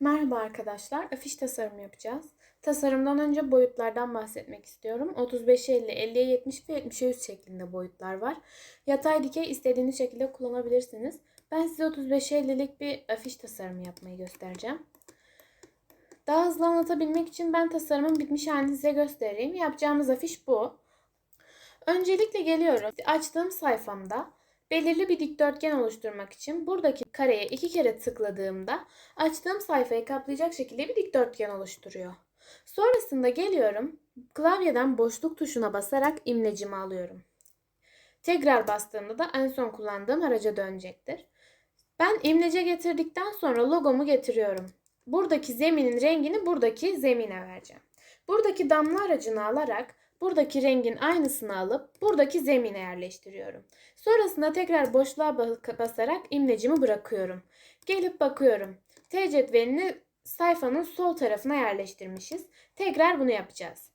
Merhaba arkadaşlar. Afiş tasarımı yapacağız. Tasarımdan önce boyutlardan bahsetmek istiyorum. 35'e 50, 50'ye 70 ve 70'e 100 şeklinde boyutlar var. Yatay dikey istediğiniz şekilde kullanabilirsiniz. Ben size 35'e 50'lik bir afiş tasarımı yapmayı göstereceğim. Daha hızlı anlatabilmek için ben tasarımın bitmiş halini size göstereyim. Yapacağımız afiş bu. Öncelikle geliyorum. Açtığım sayfamda belirli bir dikdörtgen oluşturmak için buradaki kareye iki kere tıkladığımda açtığım sayfayı kaplayacak şekilde bir dikdörtgen oluşturuyor. Sonrasında geliyorum klavyeden boşluk tuşuna basarak imlecimi alıyorum. Tekrar bastığımda da en son kullandığım araca dönecektir. Ben imlece getirdikten sonra logomu getiriyorum. Buradaki zeminin rengini buradaki zemine vereceğim. Buradaki damla aracını alarak buradaki rengin aynısını alıp buradaki zemine yerleştiriyorum. Sonrasında tekrar boşluğa basarak imlecimi bırakıyorum. Gelip bakıyorum. T cetvelini sayfanın sol tarafına yerleştirmişiz. Tekrar bunu yapacağız.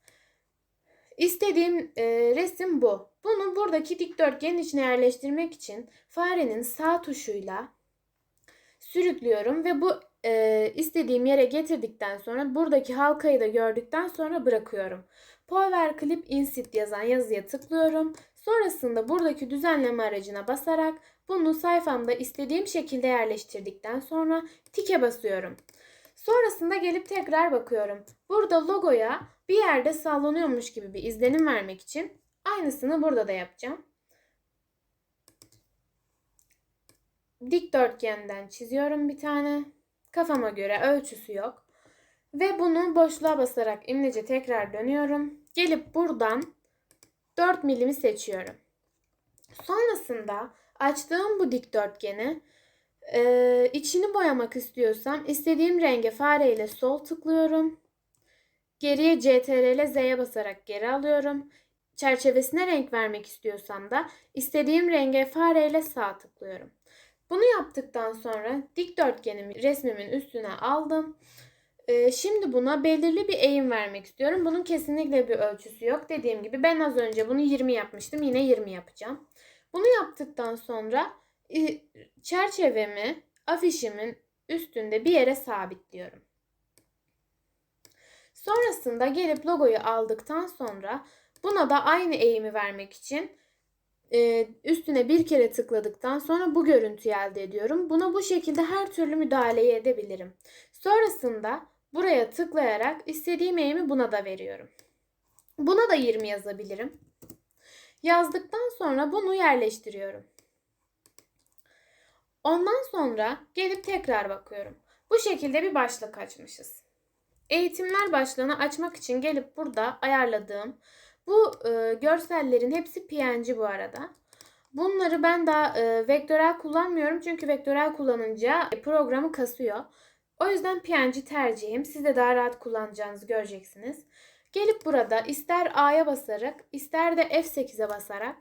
İstediğim e, resim bu. Bunu buradaki dikdörtgenin içine yerleştirmek için farenin sağ tuşuyla sürüklüyorum ve bu e, istediğim yere getirdikten sonra buradaki halkayı da gördükten sonra bırakıyorum. Power Clip Inset yazan yazıya tıklıyorum. Sonrasında buradaki düzenleme aracına basarak bunu sayfamda istediğim şekilde yerleştirdikten sonra tike basıyorum. Sonrasında gelip tekrar bakıyorum. Burada logoya bir yerde sallanıyormuş gibi bir izlenim vermek için aynısını burada da yapacağım. Dikdörtgenden çiziyorum bir tane. Kafama göre ölçüsü yok. Ve bunu boşluğa basarak imlece tekrar dönüyorum. Gelip buradan 4 milimi seçiyorum. Sonrasında açtığım bu dikdörtgeni e, içini boyamak istiyorsam istediğim renge fareyle sol tıklıyorum. Geriye CTRL Z'ye basarak geri alıyorum. Çerçevesine renk vermek istiyorsam da istediğim renge fareyle sağ tıklıyorum. Bunu yaptıktan sonra dikdörtgenimi resmimin üstüne aldım. Ee, şimdi buna belirli bir eğim vermek istiyorum. Bunun kesinlikle bir ölçüsü yok. Dediğim gibi ben az önce bunu 20 yapmıştım. Yine 20 yapacağım. Bunu yaptıktan sonra e, çerçevemi afişimin üstünde bir yere sabitliyorum. Sonrasında gelip logoyu aldıktan sonra buna da aynı eğimi vermek için e, üstüne bir kere tıkladıktan sonra bu görüntüyü elde ediyorum. Buna bu şekilde her türlü müdahaleyi edebilirim. Sonrasında buraya tıklayarak istediğim eğimi buna da veriyorum. Buna da 20 yazabilirim. Yazdıktan sonra bunu yerleştiriyorum. Ondan sonra gelip tekrar bakıyorum. Bu şekilde bir başlık açmışız. Eğitimler başlığını açmak için gelip burada ayarladığım bu e, görsellerin hepsi PNG bu arada. Bunları ben daha e, vektörel kullanmıyorum çünkü vektörel kullanınca programı kasıyor. O yüzden PNG tercihim. Siz de daha rahat kullanacağınızı göreceksiniz. Gelip burada ister A'ya basarak ister de F8'e basarak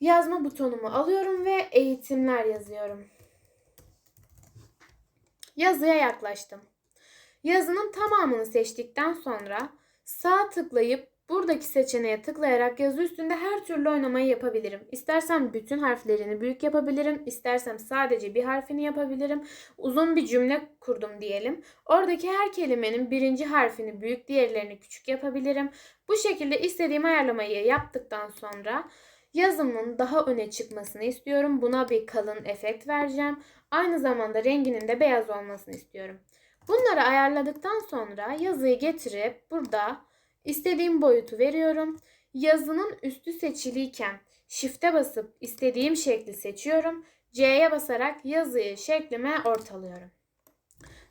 yazma butonumu alıyorum ve eğitimler yazıyorum. Yazıya yaklaştım. Yazının tamamını seçtikten sonra sağ tıklayıp Buradaki seçeneğe tıklayarak yazı üstünde her türlü oynamayı yapabilirim. İstersem bütün harflerini büyük yapabilirim. İstersem sadece bir harfini yapabilirim. Uzun bir cümle kurdum diyelim. Oradaki her kelimenin birinci harfini büyük, diğerlerini küçük yapabilirim. Bu şekilde istediğim ayarlamayı yaptıktan sonra yazımın daha öne çıkmasını istiyorum. Buna bir kalın efekt vereceğim. Aynı zamanda renginin de beyaz olmasını istiyorum. Bunları ayarladıktan sonra yazıyı getirip burada İstediğim boyutu veriyorum. Yazının üstü seçiliyken Shift'e basıp istediğim şekli seçiyorum. C'ye basarak yazıyı şeklime ortalıyorum.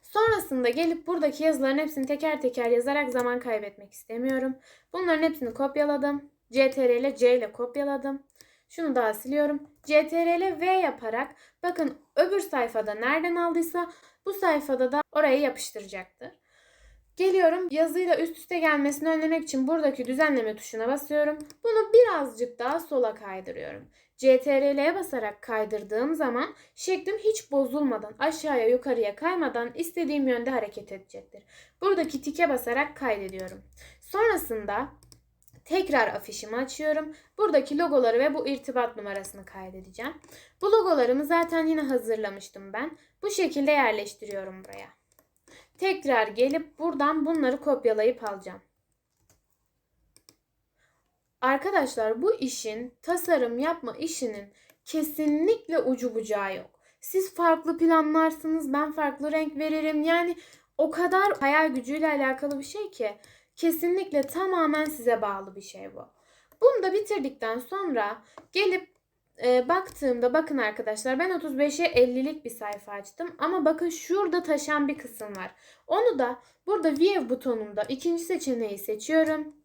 Sonrasında gelip buradaki yazıların hepsini teker teker yazarak zaman kaybetmek istemiyorum. Bunların hepsini kopyaladım. CTRL C ile kopyaladım. Şunu daha siliyorum. CTRL V yaparak bakın öbür sayfada nereden aldıysa bu sayfada da oraya yapıştıracaktır. Geliyorum yazıyla üst üste gelmesini önlemek için buradaki düzenleme tuşuna basıyorum. Bunu birazcık daha sola kaydırıyorum. CTRL'ye basarak kaydırdığım zaman şeklim hiç bozulmadan aşağıya yukarıya kaymadan istediğim yönde hareket edecektir. Buradaki tike basarak kaydediyorum. Sonrasında tekrar afişimi açıyorum. Buradaki logoları ve bu irtibat numarasını kaydedeceğim. Bu logolarımı zaten yine hazırlamıştım ben. Bu şekilde yerleştiriyorum buraya. Tekrar gelip buradan bunları kopyalayıp alacağım. Arkadaşlar bu işin tasarım yapma işinin kesinlikle ucu bucağı yok. Siz farklı planlarsınız, ben farklı renk veririm. Yani o kadar hayal gücüyle alakalı bir şey ki kesinlikle tamamen size bağlı bir şey bu. Bunu da bitirdikten sonra gelip e, baktığımda bakın arkadaşlar ben 35'e 50'lik bir sayfa açtım ama bakın şurada taşan bir kısım var. Onu da burada View butonunda ikinci seçeneği seçiyorum.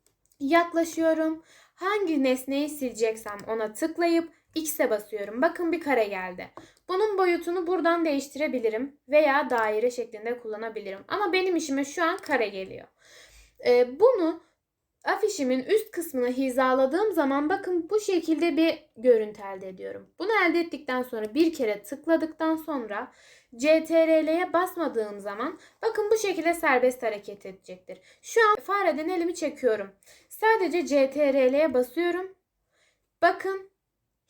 Yaklaşıyorum. Hangi nesneyi sileceksem ona tıklayıp X'e basıyorum. Bakın bir kare geldi. Bunun boyutunu buradan değiştirebilirim veya daire şeklinde kullanabilirim. Ama benim işime şu an kare geliyor. Ee, bunu afişimin üst kısmına hizaladığım zaman bakın bu şekilde bir görüntü elde ediyorum. Bunu elde ettikten sonra bir kere tıkladıktan sonra CTRL'ye basmadığım zaman bakın bu şekilde serbest hareket edecektir. Şu an fareden elimi çekiyorum. Sadece CTRL'ye basıyorum. Bakın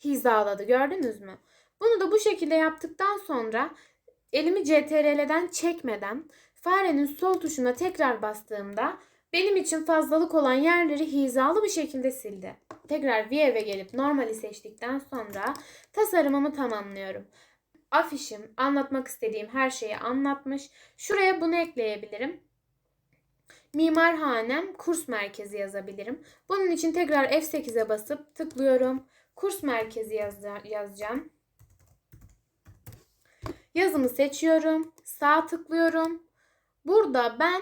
hizaladı gördünüz mü? Bunu da bu şekilde yaptıktan sonra elimi CTRL'den çekmeden farenin sol tuşuna tekrar bastığımda benim için fazlalık olan yerleri hizalı bir şekilde sildi. Tekrar View'e gelip normali seçtikten sonra tasarımımı tamamlıyorum. Afişim anlatmak istediğim her şeyi anlatmış. Şuraya bunu ekleyebilirim. Mimarhanem kurs merkezi yazabilirim. Bunun için tekrar F8'e basıp tıklıyorum. Kurs merkezi yazca- yazacağım. Yazımı seçiyorum. Sağ tıklıyorum. Burada ben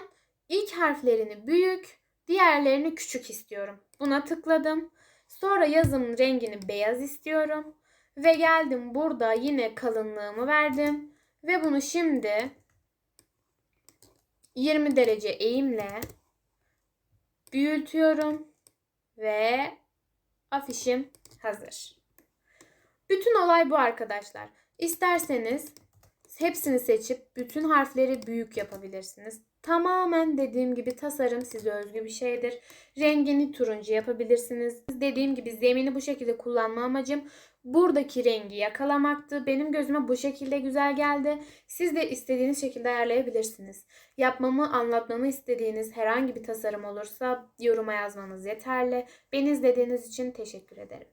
ilk harflerini büyük, diğerlerini küçük istiyorum. Buna tıkladım. Sonra yazımın rengini beyaz istiyorum. Ve geldim burada yine kalınlığımı verdim. Ve bunu şimdi 20 derece eğimle büyütüyorum. Ve afişim hazır. Bütün olay bu arkadaşlar. İsterseniz hepsini seçip bütün harfleri büyük yapabilirsiniz. Tamamen dediğim gibi tasarım size özgü bir şeydir. Rengini turuncu yapabilirsiniz. Dediğim gibi zemini bu şekilde kullanma amacım buradaki rengi yakalamaktı. Benim gözüme bu şekilde güzel geldi. Siz de istediğiniz şekilde ayarlayabilirsiniz. Yapmamı, anlatmamı istediğiniz herhangi bir tasarım olursa yoruma yazmanız yeterli. Beni izlediğiniz için teşekkür ederim.